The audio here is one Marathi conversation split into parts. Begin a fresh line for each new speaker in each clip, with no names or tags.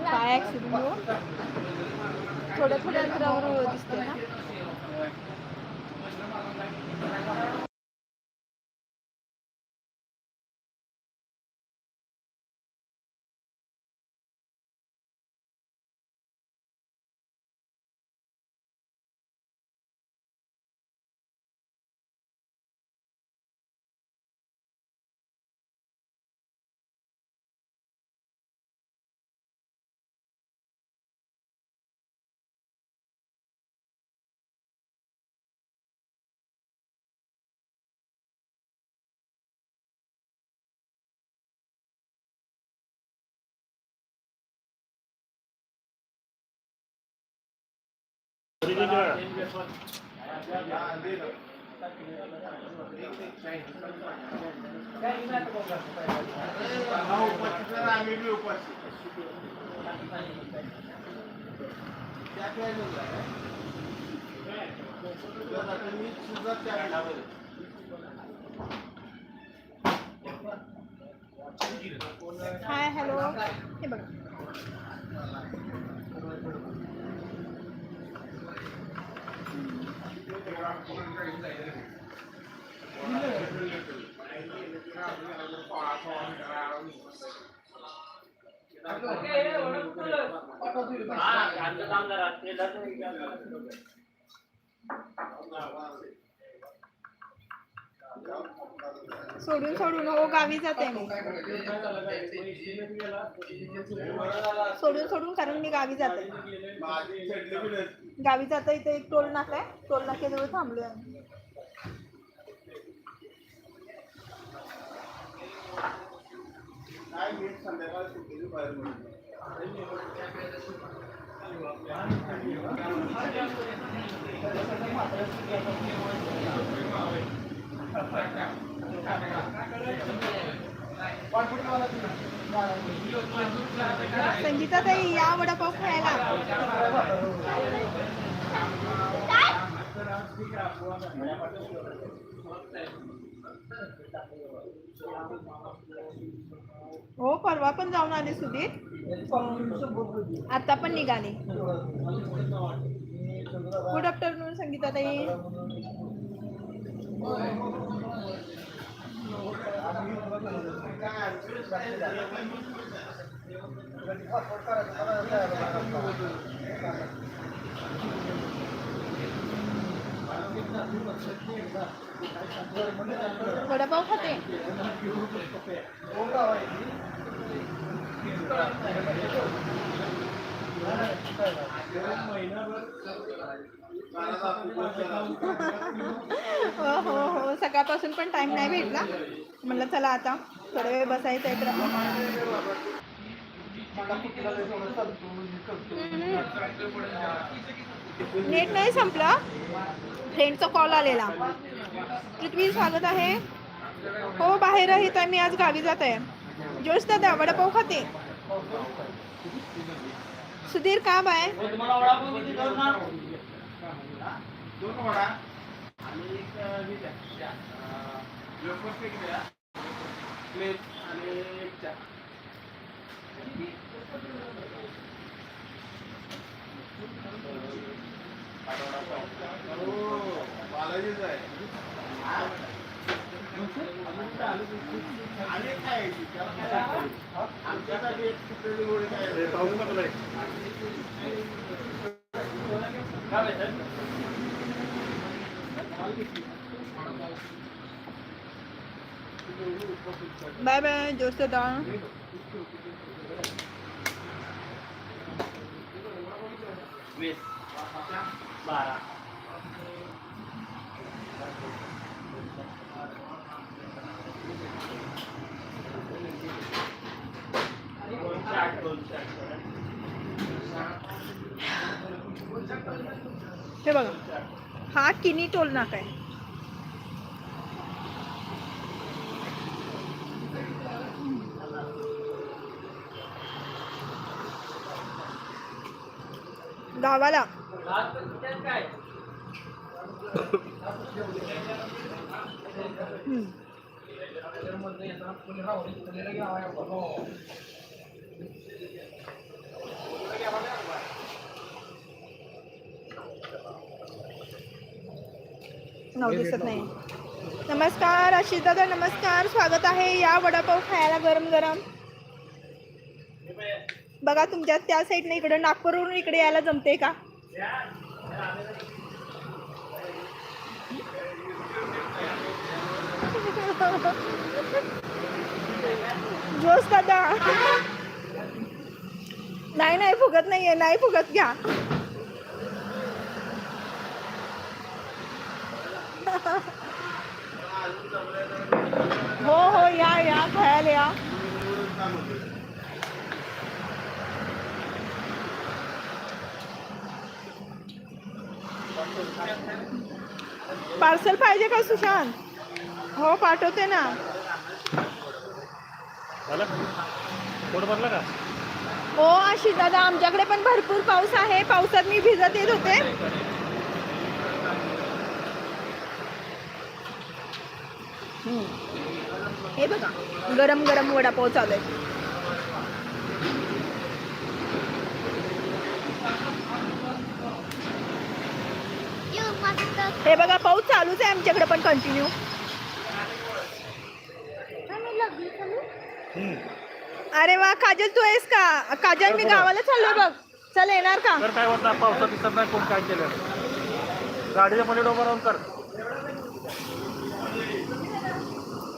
काय ऍक्सिडेंट हो थोड्या थोड्या अंतरावर दिसते ना हाय हॅलो हे बघा. Okay, what is. Ah, I'm just on सोडून सोडून हो गावी जाते मी. सोडून सोडून कारण मी गावी जाते. गावी जाता इथे एक टोल नाका आहे. टोल नाक्याजवळ थांबलोय आम्ही. संगीता ताई या वडापाव खायला. हो परवा पण जाऊन आले सुधीर आता पण निघाले. गुड आफ्टरनून संगीता ताई वडापाव खाते. हो हो हो. सकाळपासून पण टाइम नाही भेटला. म्हणलं चला आता. थोडा वेळ बसायचं आहे तर. आपण नेट नाही संपलं. फ्रेंडचा कॉल आलेला. पृथ्वी स्वागत आहे. हो बाहेर आहे तर मी आज गावी जात. आहे जोश दादा वडापाव खाते. सुधीर काम
दोन वडा आणि एक आहे. प्लेट आणि एक चहा. हो, बालाजीच आहे. आणि एक काय आहे? त्याला काय? आमच्यासाठी एक सुकलेली गोळी काय आहे? काय आहे, सर?
बाय बाय जोश दादा
वीस बारा दोनशे आठ दोनशे आठ
हे बघा हा। किनी टोल नाका आहे गावाला. दिसत नाही. नमस्कार आशिष दादा नमस्कार. स्वागत आहे या वडापाव खायला गरम गरम बघा तुमच्या त्या साईडने इकडे नागपूरवरून इकडे यायला जमते का? जोस दादा. नाही नाही फुगत नाहीये नाही फुगत घ्या. हो हो या या खायला या. पार्सल पाहिजे का सुशांत? हो पाठवते ना.
भरलं का?
हो आशिष दादा आमच्याकडे पण भरपूर पाऊस आहे. पावसात मी भिजत येत होते. हे बघा गरम गरम वडापाव चालू आहे. हे बघा पाऊस चालूच आहे आमच्याकडे पण कंटिन्यू अरे वा काजल तू आहेस का? काजल मी गावाला चाललोय बघ. चल येणार का?
तर काय होतं पावसात दिसत नाही कोण काय केलं? गाडीच्या मध्ये उभं राहून कर.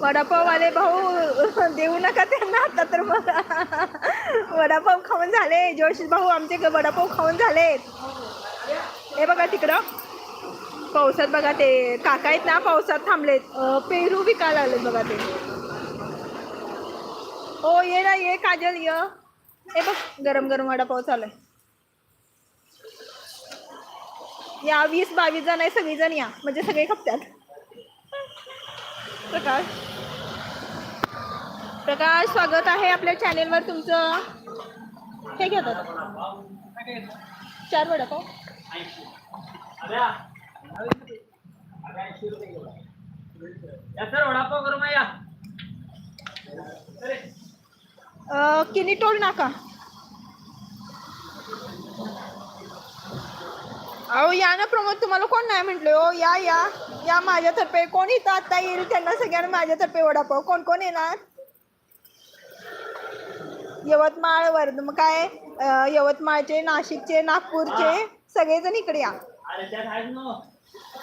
वडापाववाले भाऊ देऊ नका त्यांना आता तर मग. वडापाव खाऊन झाले. जोशी भाऊ आमचे ग- वडापाव खाऊन झालेत. हे बघा तिकडं. पावसात बघा ते काका आहेत ना पावसात थांबलेत. पेरू विकायला लागलेत बघा ते. हो ये ना ये काजल ये. हे बघ गरम गरम वडापाव चालू आहे या वीस बावीस जण आहे सगळीजण या. म्हणजे सगळे खपत्यात. प्रकाश. प्रकाश स्वागत आहे आपल्या चॅनेलवर तुमचं. हे घेतात चार वडापाव. किनी टोल नाका. अहो या ना प्रमोद तुम्हाला कोण नाही म्हटलं? हो या या. या माझ्यातर्फे. कोण इथं आता येईल? त्यांना सगळ्यांना माझ्यातर्फे वडापाव. कोण कोण येणार? यवतमाळ वर्ध मग काय? यवतमाळचे नाशिकचे नागपूरचे सगळेजण इकडे या.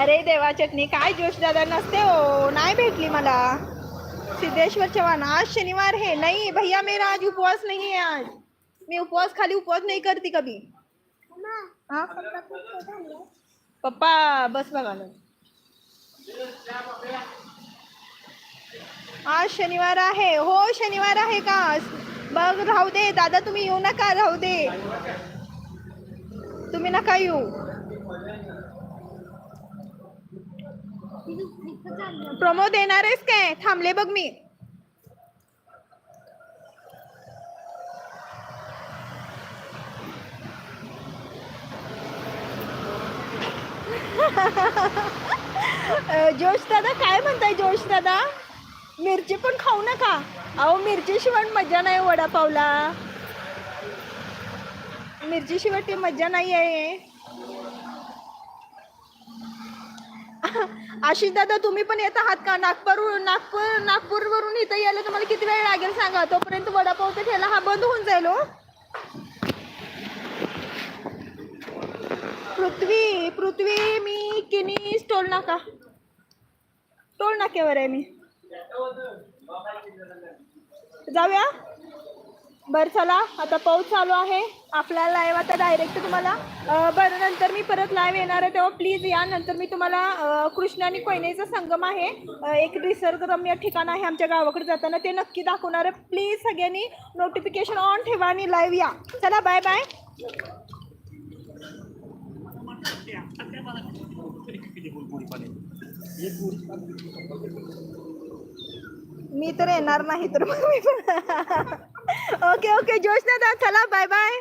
अरे देवा चटणी काय जोश दादा नसते हो नाही भेटली मला. सिद्धेश्वर चव्हाण आज शनिवार है नहीं भैया मेरा आज उपवास नहीं है आज. मैं उपवास खाली उपवास नहीं करती कभी. हाँ? पप्पा बस बघायला आज शनिवार आहे. हो शनिवार आहे का? बघ राहू दे. दादा तुम्ही येऊ नका राहू दे. तुम्ही नका येऊ. प्रमोद येणार आहेस काय? थांबले बघ मी. जोश दादा काय म्हणताय जोश दादा मिरची पण खाऊ नका. अहो मिरची शिवाय मजा नाही वडापावला. मिरची शिवाय ती मजा नाही आहे आशिष दादा तुम्ही पण येत आहात का? नागपूर नागपूर नागपूरवरून इथं यायला तुम्हाला किती वेळ लागेल सांगा? तोपर्यंत वडापावचा ठेला हा बंद होऊन जाईल हो. पृथ्वी पृथ्वी मी किनी टोल नाका. टोल नाक्यावर आहे मी. जाऊया? बरं चला आता पाऊस चालू आहे. आपला लाईव्ह आता डायरेक्ट तुम्हाला बरं नंतर मी परत लाईव्ह येणार आहे तेव्हा प्लीज या. नंतर मी तुम्हाला कृष्ण आणि कोयनेचा संगम आहे. एक निसर्गरम्य ठिकाण आहे आमच्या गावाकडे जाताना ते नक्की दाखवणार आहे. प्लीज सगळ्यांनी नोटिफिकेशन ऑन ठेवा आणि लाईव्ह या. चला बाय बाय मी तर येणार नाही तर मग मी पण ओके ओके जोशना दा चला बाय बाय